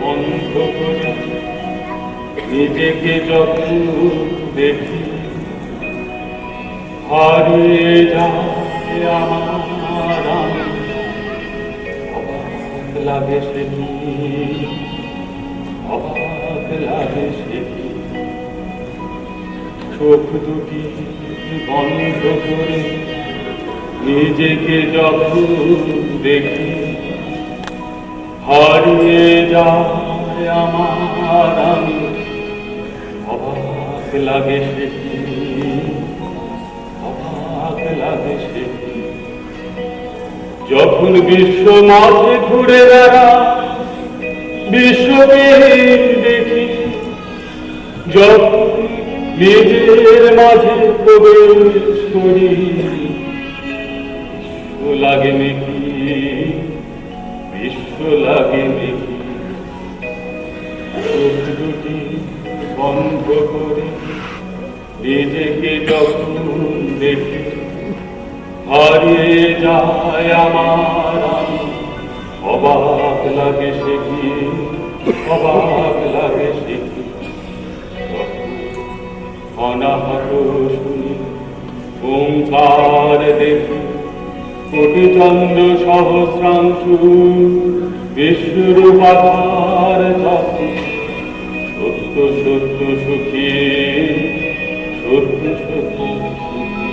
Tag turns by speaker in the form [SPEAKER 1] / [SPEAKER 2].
[SPEAKER 1] বন্ধ করে নিজেকে যখন দেখি হারিয়ে আমার অবাক লাগে সে অবাক লাগে সে কি চোখ দুটি বন্ধ করে নিজেকে যখন দেখি যখন বিশ্ব মাঝে ঘুরে বেড়া বিশ্বকে দেখি, যখন নিজের মাঝে প্রবেশ করি লাগে নাকি, বিশ্ব লাগে নাকি? চোখ দুটি বন্ধ করে নিজেকে যখন দেখি হারিয়ে যায় আমার অবাক লাগে সে অবাক লাগে সে অনাহত শুনি, ওঙ্কার দেখি। কোটি চন্দ্র সহস্রাংশু বিশ্বরূপাধার যখন corpo de Jesus.